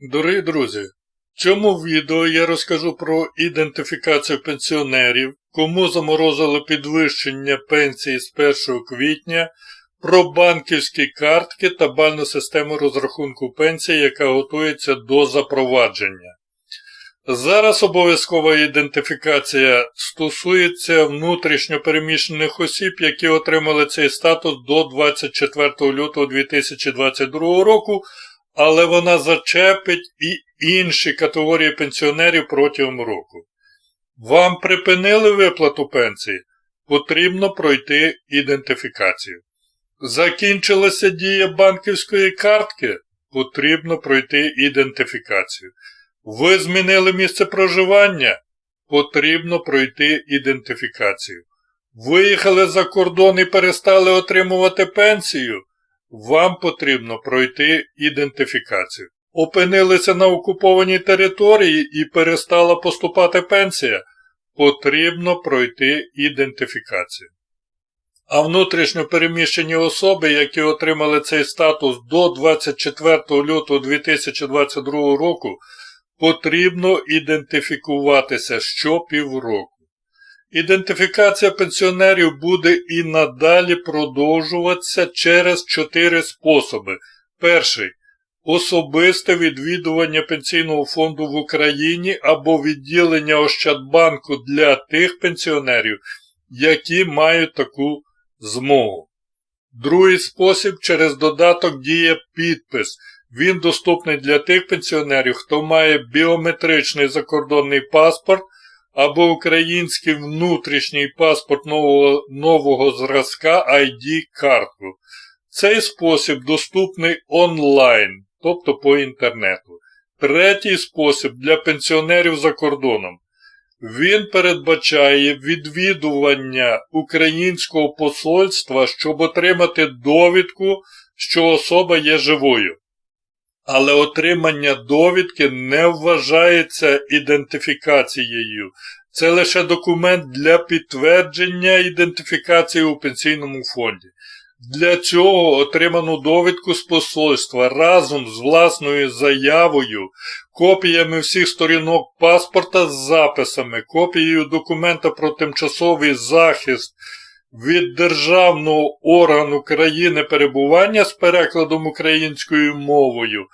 Дорогі друзі, в цьому відео я розкажу про ідентифікацію пенсіонерів, кому заморозили підвищення пенсії з 1 квітня, про банківські картки та бальну систему розрахунку пенсії, яка готується до запровадження. Зараз обов'язкова ідентифікація стосується внутрішньопереміщених осіб, які отримали цей статус до 24 лютого 2022 року, але вона зачепить і інші категорії пенсіонерів протягом року. Вам припинили виплату пенсії? Потрібно пройти ідентифікацію. Закінчилася дія банківської картки? Потрібно пройти ідентифікацію. Ви змінили місце проживання? Потрібно пройти ідентифікацію. Виїхали за кордон і перестали отримувати пенсію? Вам потрібно пройти ідентифікацію. Опинилися на окупованій території і перестала поступати пенсія? Потрібно пройти ідентифікацію. А внутрішньо переміщені особи, які отримали цей статус до 24 лютого 2022 року, потрібно ідентифікуватися щопівроку. Ідентифікація пенсіонерів буде і надалі продовжуватися через чотири способи. Перший особисте відвідування пенсійного фонду в Україні або відділення Ощадбанку для тих пенсіонерів, які мають таку змогу. Другий спосіб через додаток діє підпис. Він доступний для тих пенсіонерів, хто має біометричний закордонний паспорт або український внутрішній паспорт нового, нового зразка ID-картку. Цей спосіб доступний онлайн, тобто по інтернету. Третій спосіб для пенсіонерів за кордоном. Він передбачає відвідування українського посольства, щоб отримати довідку, що особа є живою. Але отримання довідки не вважається ідентифікацією. Це лише документ для підтвердження ідентифікації у пенсійному фонді. Для цього отриману довідку з посольства разом з власною заявою, копіями всіх сторінок паспорта з записами, копією документа про тимчасовий захист від Державного органу країни перебування з перекладом українською мовою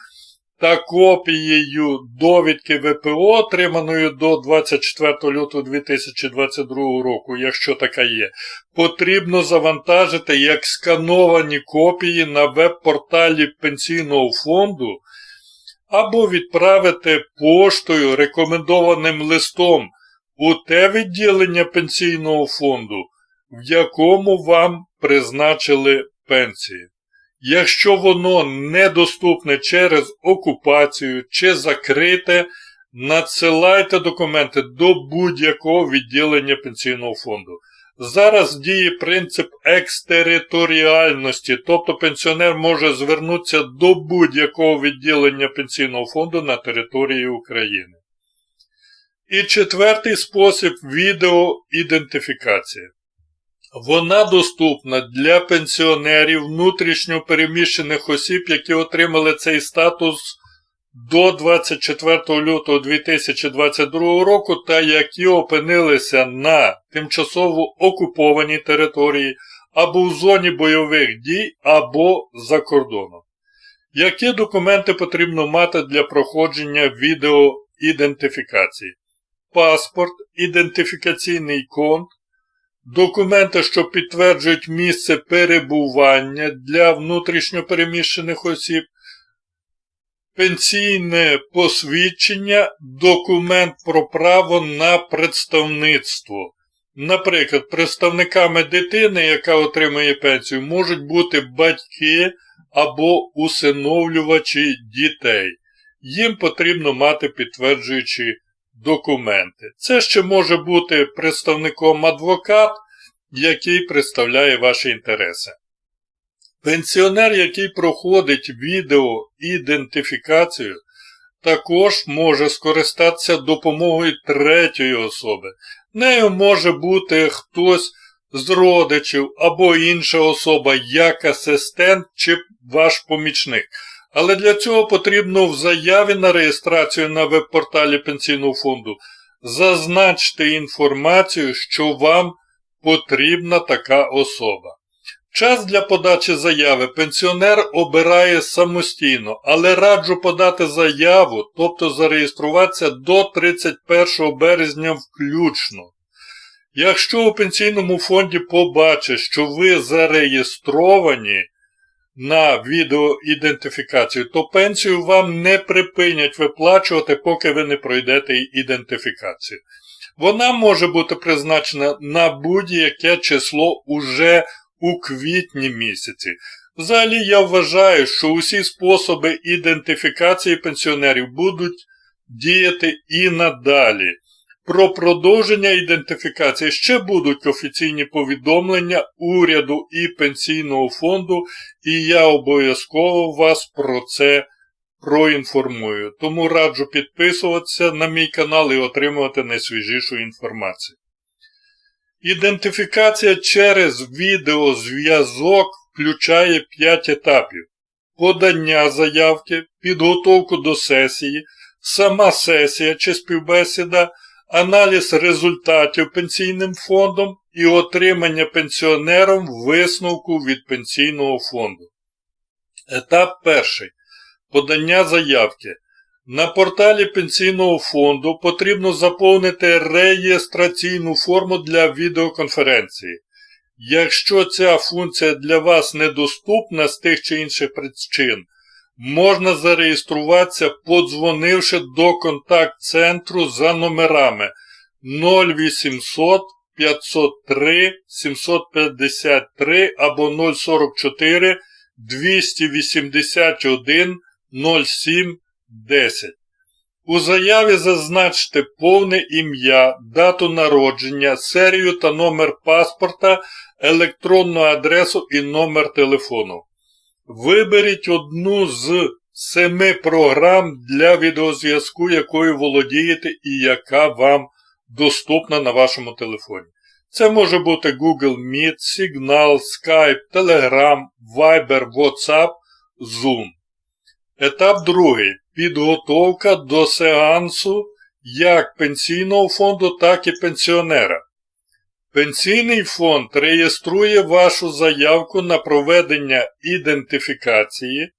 та копією довідки ВПО, отриманої до 24 лютого 2022 року, якщо така є, потрібно завантажити як скановані копії на веб-порталі Пенсійного фонду або відправити поштою рекомендованим листом у те відділення Пенсійного фонду, в якому вам призначили пенсії. Якщо воно недоступне через окупацію чи закрите, надсилайте документи до будь-якого відділення пенсійного фонду. Зараз діє принцип екстериторіальності, тобто пенсіонер може звернутися до будь-якого відділення пенсійного фонду на території України. І четвертий спосіб відеоідентифікація. Вона доступна для пенсіонерів внутрішньо переміщених осіб, які отримали цей статус до 24 лютого 2022 року та які опинилися на тимчасово окупованій території або в зоні бойових дій, або за кордоном. Які документи потрібно мати для проходження відеоідентифікації? Паспорт, ідентифікаційний конт, документи, що підтверджують місце перебування для внутрішньопереміщених осіб, пенсійне посвідчення, документ про право на представництво. Наприклад, представниками дитини, яка отримує пенсію, можуть бути батьки або усиновлювачі дітей. Їм потрібно мати підтверджуючі документи. Це ще може бути представником адвокат, який представляє ваші інтереси. Пенсіонер, який проходить відеоідентифікацію, також може скористатися допомогою третьої особи. Нею може бути хтось з родичів або інша особа, як асистент чи ваш помічник. Але для цього потрібно в заяві на реєстрацію на веб-порталі Пенсійного фонду зазначити інформацію, що вам потрібна така особа. Час для подачі заяви пенсіонер обирає самостійно, але раджу подати заяву, тобто зареєструватися до 31 березня включно. Якщо у пенсійному фонді побачить, що ви зареєстровані на відеоідентифікацію, то пенсію вам не припинять виплачувати, поки ви не пройдете ідентифікацію. Вона може бути призначена на будь-яке число уже у квітні місяці. Взагалі я вважаю, що усі способи ідентифікації пенсіонерів будуть діяти і надалі. Про продовження ідентифікації ще будуть офіційні повідомлення уряду і пенсійного фонду, і я обов'язково вас про це проінформую. Тому раджу підписуватися на мій канал і отримувати найсвіжішу інформацію. Ідентифікація через відеозв'язок включає 5 етапів: подання заявки, підготовку до сесії, сама сесія чи співбесіда, аналіз результатів пенсійним фондом і отримання пенсіонером висновку від пенсійного фонду. Етап перший. Подання заявки. На порталі Пенсійного фонду потрібно заповнити реєстраційну форму для відеоконференції. Якщо ця функція для вас недоступна з тих чи інших причин, можна зареєструватися, подзвонивши до контакт-центру за номерами 0800 503 753 або 044 281 07 10. У заяві зазначте повне ім'я, дату народження, серію та номер паспорта, електронну адресу і номер телефону. Виберіть одну з семи програм для відеозв'язку, якою володієте і яка вам доступна на вашому телефоні. Це може бути Google Meet, Signal, Skype, Telegram, Viber, WhatsApp, Zoom. Етап другий. Підготовка до сеансу як пенсійного фонду, так і пенсіонера. Пенсійний фонд реєструє вашу заявку на проведення ідентифікації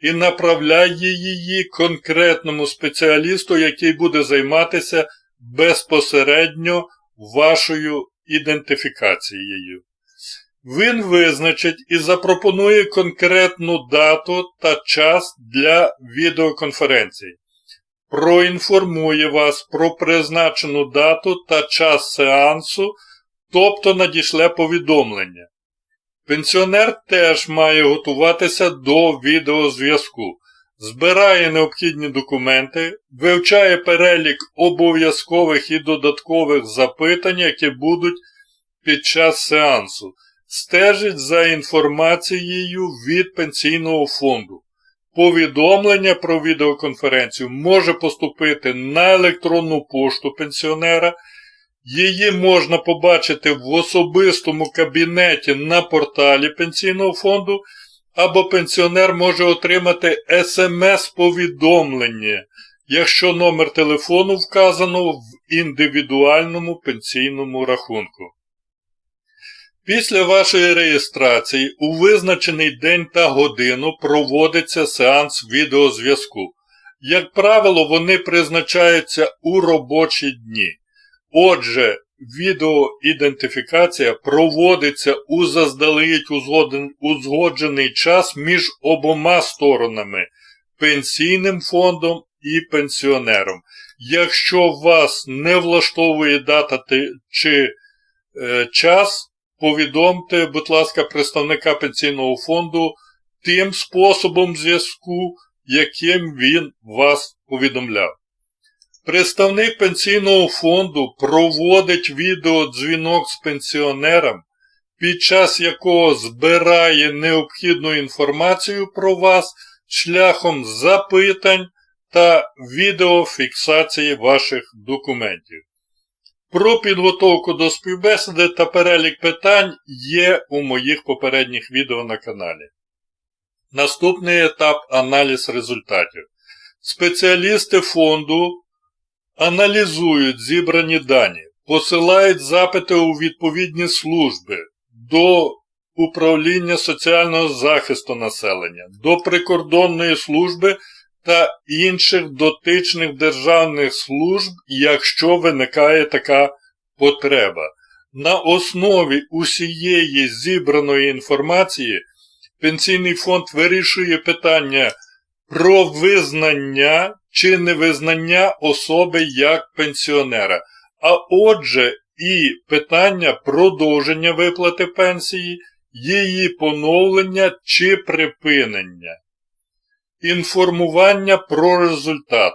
і направляє її конкретному спеціалісту, який буде займатися безпосередньо вашою ідентифікацією. Він визначить і запропонує конкретну дату та час для відеоконференції. Проінформує вас про призначену дату та час сеансу, тобто надішле повідомлення. Пенсіонер теж має готуватися до відеозв'язку, збирає необхідні документи, вивчає перелік обов'язкових і додаткових запитань, які будуть під час сеансу стежить за інформацією від пенсійного фонду. Повідомлення про відеоконференцію може поступити на електронну пошту пенсіонера. Її можна побачити в особистому кабінеті на порталі пенсійного фонду, або пенсіонер може отримати смс-повідомлення, якщо номер телефону вказано в індивідуальному пенсійному рахунку. Після вашої реєстрації у визначений день та годину проводиться сеанс відеозв'язку. Як правило, вони призначаються у робочі дні. Отже, відеоідентифікація проводиться у заздалегідь узгоджений час між обома сторонами пенсійним фондом і пенсіонером. Якщо вас не влаштовує дата чи е, час, повідомте, будь ласка, представника пенсійного фонду тим способом зв'язку, яким він вас повідомляв. Представник пенсійного фонду проводить відеодзвінок з пенсіонером, під час якого збирає необхідну інформацію про вас шляхом запитань та відеофіксації ваших документів. Про підготовку до співбесіди та перелік питань є у моїх попередніх відео на каналі. Наступний етап аналіз результатів. Спеціалісти фонду аналізують зібрані дані, посилають запити у відповідні служби до управління соціального захисту населення, до прикордонної служби та інших дотичних державних служб, якщо виникає така потреба. На основі усієї зібраної інформації Пенсійний фонд вирішує питання про визнання чи невизнання особи як пенсіонера, а отже, і питання продовження виплати пенсії, її поновлення чи припинення. Інформування про результат.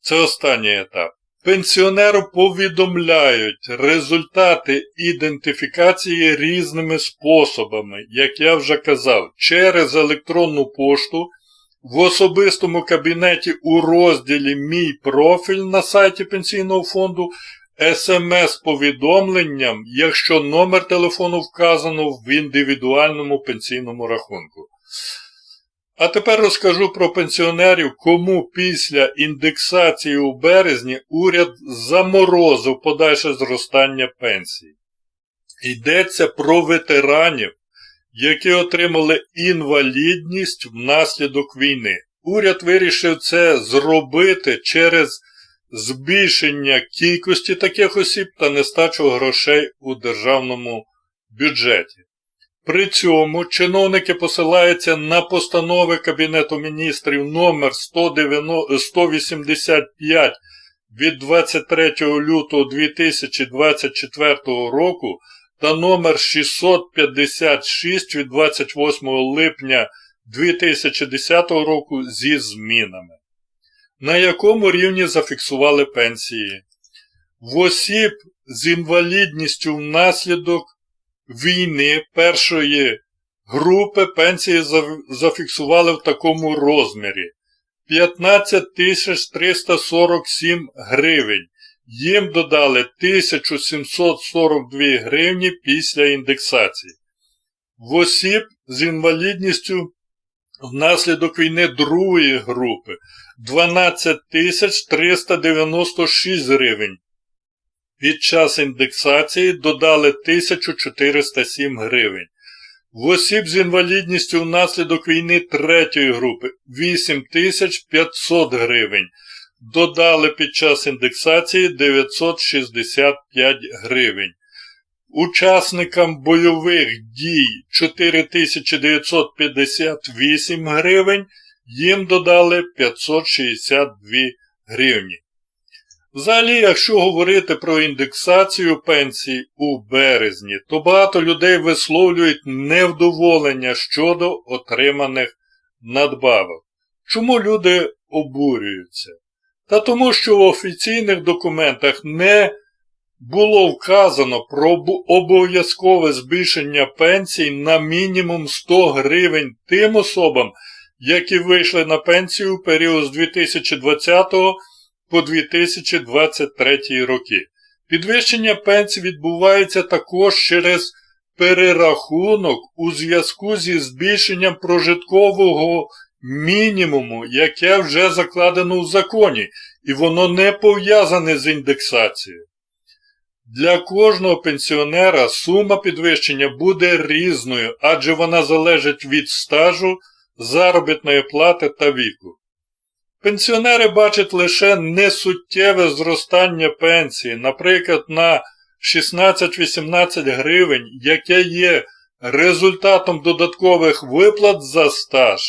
Це останній етап. Пенсіонеру повідомляють результати ідентифікації різними способами, як я вже казав, через електронну пошту, в особистому кабінеті у розділі Мій профіль на сайті Пенсійного фонду, смс-повідомленням, якщо номер телефону вказано в індивідуальному пенсійному рахунку. А тепер розкажу про пенсіонерів, кому після індексації у березні уряд заморозив подальше зростання пенсій. Йдеться про ветеранів, які отримали інвалідність внаслідок війни. Уряд вирішив це зробити через збільшення кількості таких осіб та нестачу грошей у державному бюджеті. При цьому чиновники посилаються на постанови Кабінету міністрів номер 185 від 23 лютого 2024 року та номер 656 від 28 липня 2010 року зі змінами. На якому рівні зафіксували пенсії? В осіб з інвалідністю внаслідок війни першої групи пенсії зафіксували в такому розмірі 15 347 гривень. Їм додали 1742 гривні після індексації. В осіб з інвалідністю внаслідок війни другої групи 12 396 гривень під час індексації додали 1407 гривень. В осіб з інвалідністю внаслідок війни третьої групи 8500 гривень. Додали під час індексації 965 гривень. Учасникам бойових дій 4958 гривень, їм додали 562 гривні. Взагалі, якщо говорити про індексацію пенсій у березні, то багато людей висловлюють невдоволення щодо отриманих надбавок. Чому люди обурюються? Та тому, що в офіційних документах не було вказано про обов'язкове збільшення пенсій на мінімум 100 гривень тим особам, які вийшли на пенсію у період з 2020 по 2023 роки. Підвищення пенсій відбувається також через перерахунок у зв'язку зі збільшенням прожиткового мінімуму, яке вже закладено в законі, і воно не пов'язане з індексацією. Для кожного пенсіонера сума підвищення буде різною, адже вона залежить від стажу, заробітної плати та віку. Пенсіонери бачать лише несуттєве зростання пенсії, наприклад, на 16-18 гривень, яке є результатом додаткових виплат за стаж,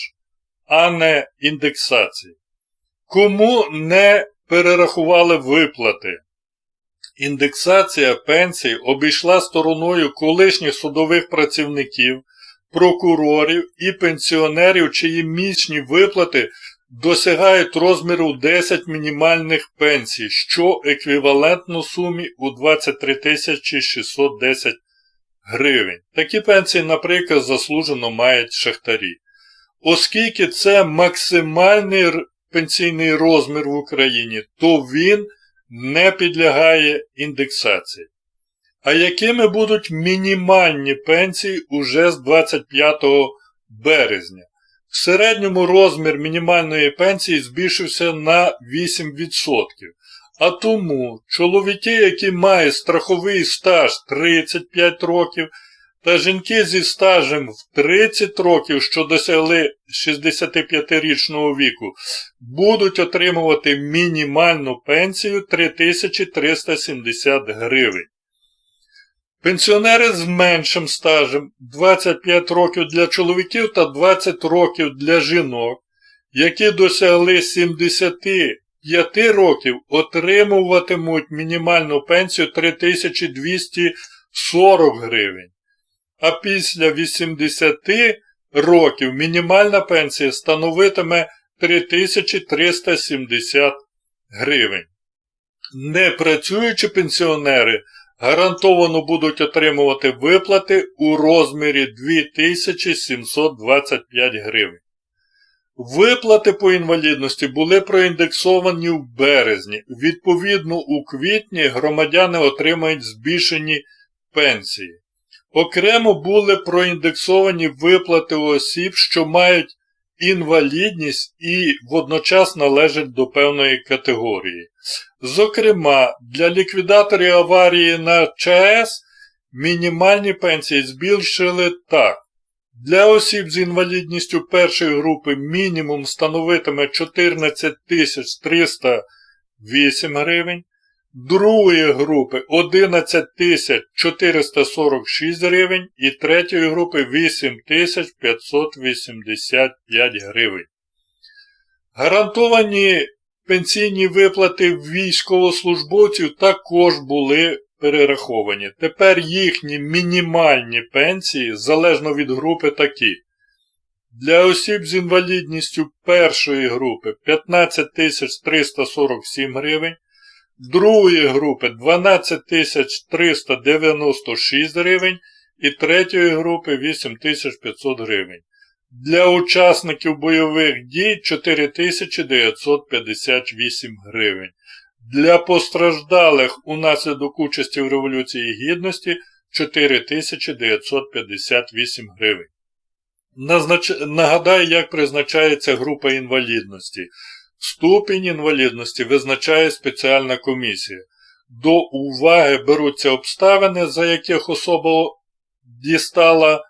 а не індексації. Кому не перерахували виплати? Індексація пенсій обійшла стороною колишніх судових працівників, прокурорів і пенсіонерів, чиї місячні виплати досягають розміру 10 мінімальних пенсій, що еквівалентно сумі у 23 610 гривень. Такі пенсії, наприклад, заслужено мають шахтарі. Оскільки це максимальний пенсійний розмір в Україні, то він не підлягає індексації. А якими будуть мінімальні пенсії уже з 25 березня. В середньому розмір мінімальної пенсії збільшився на 8%. А тому чоловіки, які мають страховий стаж 35 років, та жінки зі стажем в 30 років, що досягли 65-річного віку, будуть отримувати мінімальну пенсію 3370 гривень. Пенсіонери з меншим стажем 25 років для чоловіків та 20 років для жінок, які досягли 75 років, отримуватимуть мінімальну пенсію 3240 гривень. А після 80 років мінімальна пенсія становитиме 3370 гривень. Непрацюючі пенсіонери гарантовано будуть отримувати виплати у розмірі 2725 гривень. Виплати по інвалідності були проіндексовані в березні. Відповідно, у квітні громадяни отримають збільшені пенсії. Окремо були проіндексовані виплати осіб, що мають інвалідність і водночас належать до певної категорії. Зокрема, для ліквідаторів аварії на ЧАЕС мінімальні пенсії збільшили так. Для осіб з інвалідністю першої групи мінімум становитиме 14 308 гривень, другої групи 11 446 гривень і третьої групи 8 585 гривень. Гарантовані пенсійні виплати військовослужбовців також були перераховані. Тепер їхні мінімальні пенсії, залежно від групи, такі. Для осіб з інвалідністю першої групи 15 347 гривень, другої групи 12 396 гривень і третьої групи 8500 гривень. Для учасників бойових дій 4958 гривень. Для постраждалих унаслідок участі в Революції Гідності 4958 гривень. Назнач... Нагадаю, як призначається група інвалідності. Ступінь інвалідності визначає спеціальна комісія. До уваги беруться обставини, за яких особа дістала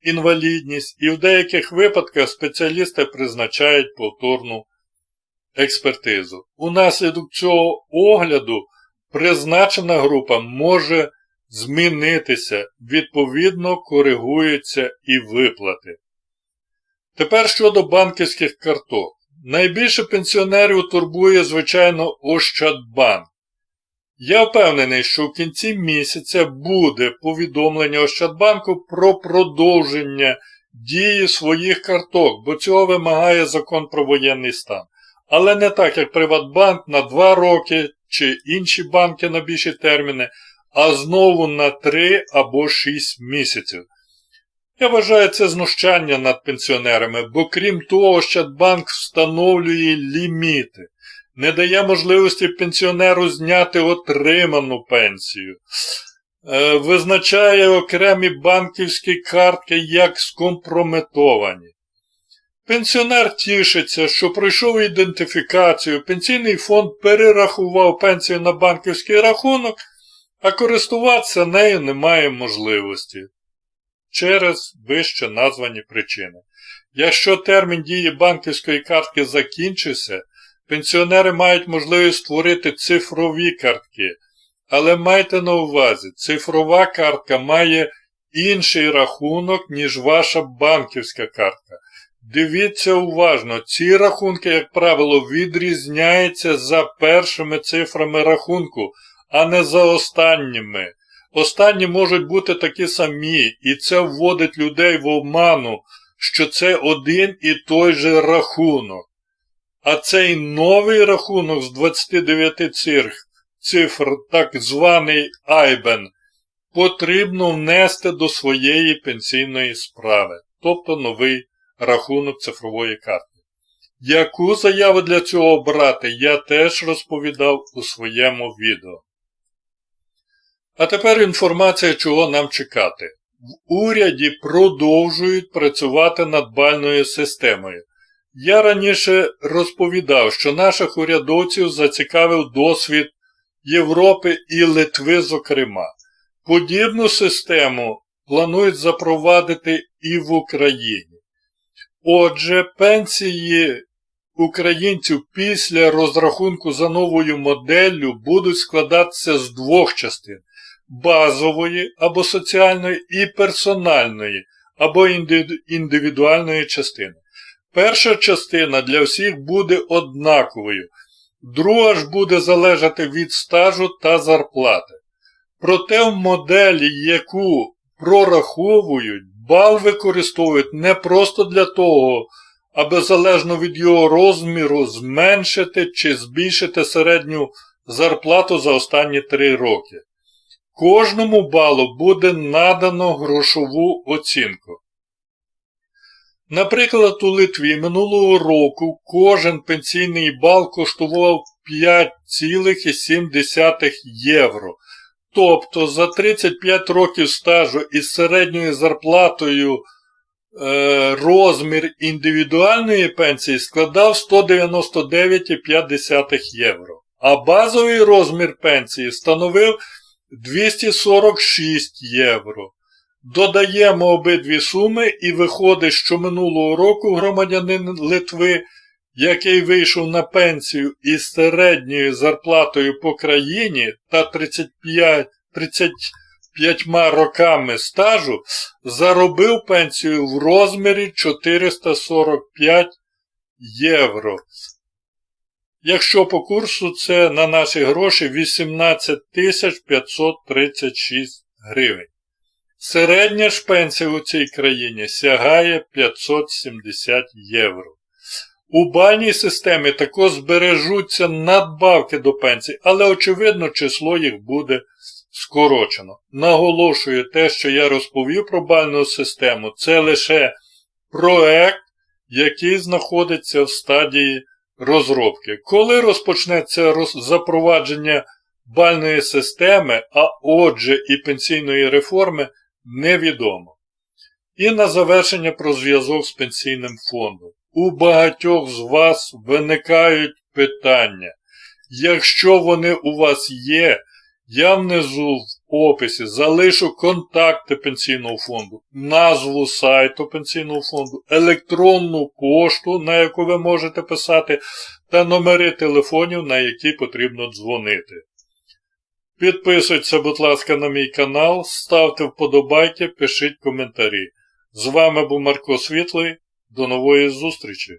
інвалідність, і в деяких випадках спеціалісти призначають повторну експертизу. Унаслідок цього огляду призначена група може змінитися, відповідно коригуються і виплати. Тепер щодо банківських карток. Найбільше пенсіонерів турбує, звичайно, Ощадбанк. Я впевнений, що в кінці місяця буде повідомлення Ощадбанку про продовження дії своїх карток, бо цього вимагає закон про воєнний стан. Але не так, як Приватбанк на 2 роки чи інші банки на більші терміни, а знову на 3 або 6 місяців. Я вважаю це знущання над пенсіонерами, бо крім того, Ощадбанк встановлює ліміти, не дає можливості пенсіонеру зняти отриману пенсію, е, визначає окремі банківські картки як скомпрометовані. Пенсіонер тішиться, що пройшов ідентифікацію, пенсійний фонд перерахував пенсію на банківський рахунок, а користуватися нею немає можливості через вище названі причини. Якщо термін дії банківської картки закінчився, пенсіонери мають можливість створити цифрові картки. Але майте на увазі, цифрова картка має інший рахунок, ніж ваша банківська картка. Дивіться уважно, ці рахунки, як правило, відрізняються за першими цифрами рахунку, а не за останніми. Останні можуть бути такі самі, і це вводить людей в обману, що це один і той же рахунок. А цей новий рахунок з 29 цифр, цифр так званий Айбен, потрібно внести до своєї пенсійної справи, тобто новий рахунок цифрової карти. Яку заяву для цього брати, я теж розповідав у своєму відео. А тепер інформація, чого нам чекати. В уряді продовжують працювати над бальною системою. Я раніше розповідав, що наших урядовців зацікавив досвід Європи і Литви, зокрема. Подібну систему планують запровадити і в Україні. Отже, пенсії українців після розрахунку за новою моделлю будуть складатися з двох частин базової або соціальної і персональної або індивідуальної частини. Перша частина для всіх буде однаковою, друга ж буде залежати від стажу та зарплати. Проте в моделі, яку прораховують, бал використовують не просто для того, аби залежно від його розміру зменшити чи збільшити середню зарплату за останні три роки. Кожному балу буде надано грошову оцінку. Наприклад, у Литві минулого року кожен пенсійний бал коштував 5,7 євро. Тобто за 35 років стажу із середньою зарплатою е, розмір індивідуальної пенсії складав 199,5 євро. А базовий розмір пенсії становив 246 євро. Додаємо обидві суми і виходить, що минулого року громадянин Литви, який вийшов на пенсію із середньою зарплатою по країні та 35, 35 роками стажу, заробив пенсію в розмірі 445 євро. Якщо по курсу це на наші гроші 18 536 гривень. Середня ж пенсія у цій країні сягає 570 євро. У бальній системі також збережуться надбавки до пенсій, але очевидно число їх буде скорочено. Наголошую те, що я розповів про бальну систему, це лише проект, який знаходиться в стадії розробки. Коли розпочнеться роз... запровадження бальної системи, а отже і пенсійної реформи, невідомо. І на завершення про зв'язок з пенсійним фондом. У багатьох з вас виникають питання. Якщо вони у вас є, я внизу в описі залишу контакти пенсійного фонду, назву сайту пенсійного фонду, електронну пошту, на яку ви можете писати, та номери телефонів, на які потрібно дзвонити. Підписуйтеся, будь ласка, на мій канал, ставте вподобайки, пишіть коментарі. З вами був Марко Світлий. До нової зустрічі!